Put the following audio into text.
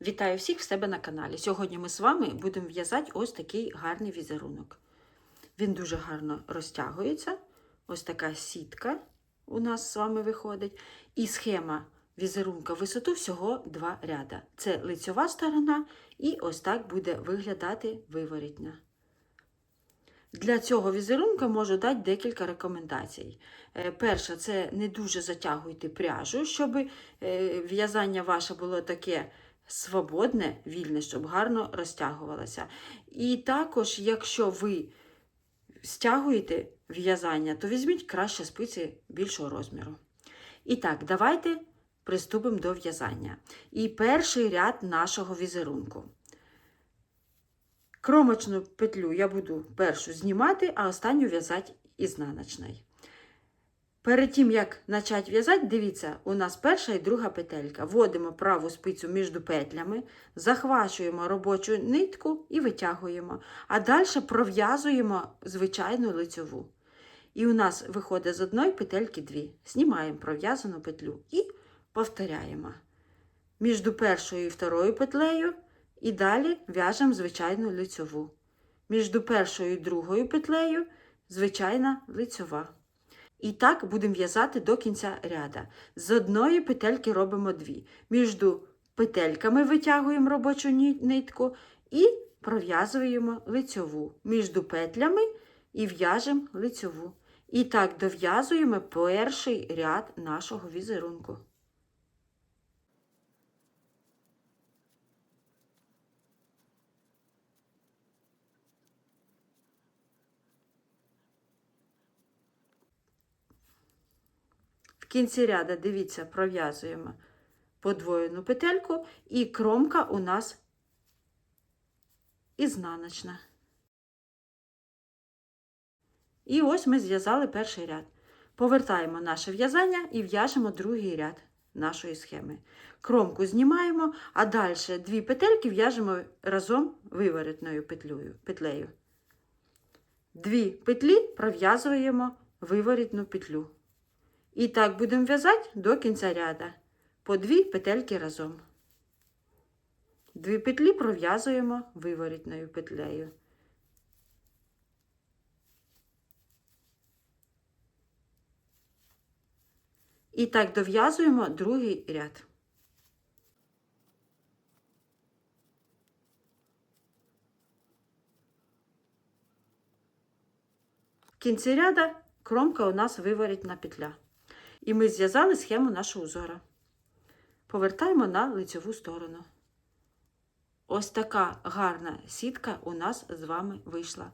Вітаю всіх в себе на каналі. Сьогодні ми з вами будемо в'язати ось такий гарний візерунок. Він дуже гарно розтягується. Ось така сітка у нас з вами виходить. І схема візерунка висоту всього два ряда. Це лицьова сторона, і ось так буде виглядати виворітня. Для цього візерунка можу дати декілька рекомендацій. Е, Перше, це не дуже затягуйте пряжу, щоб е, в'язання ваше було таке свободне, вільне, щоб гарно розтягувалося. І також, якщо ви стягуєте в'язання, то візьміть краще спиці більшого розміру. І так, давайте приступимо до в'язання. І перший ряд нашого візерунку. Кромочну петлю я буду першу знімати, а останню в'язати ізнаночною. Перед тим, як почати в'язати, дивіться, у нас перша і друга петелька. Вводимо праву спицю між петлями, захвачуємо робочу нитку і витягуємо. А далі пров'язуємо звичайну лицьову. І у нас виходить з одної петельки дві. Знімаємо пров'язану петлю і повторяємо. Між першою і второю петлею і далі в'яжемо звичайну лицьову. Між першою і другою петлею звичайна лицьова. І так будемо в'язати до кінця ряда. З одної петельки робимо дві. Між петельками витягуємо робочу нитку і пров'язуємо лицьову. Між петлями і в'яжемо лицьову. І так дов'язуємо перший ряд нашого візерунку. Кінці ряда, дивіться, пров'язуємо подвоєну петельку, і кромка у нас ізнаночна. І ось ми зв'язали перший ряд. Повертаємо наше в'язання і в'яжемо другий ряд нашої схеми. Кромку знімаємо, а далі дві петельки в'яжемо разом виворотною петлею. Дві петлі пров'язуємо виворітну петлю. І так будемо в'язати до кінця ряда. По дві петельки разом. Дві петлі пров'язуємо виворітною петлею. І так дов'язуємо другий ряд. В кінці ряда кромка у нас виворітна петля. І ми зв'язали схему нашого узора. Повертаємо на лицьову сторону. Ось така гарна сітка у нас з вами вийшла.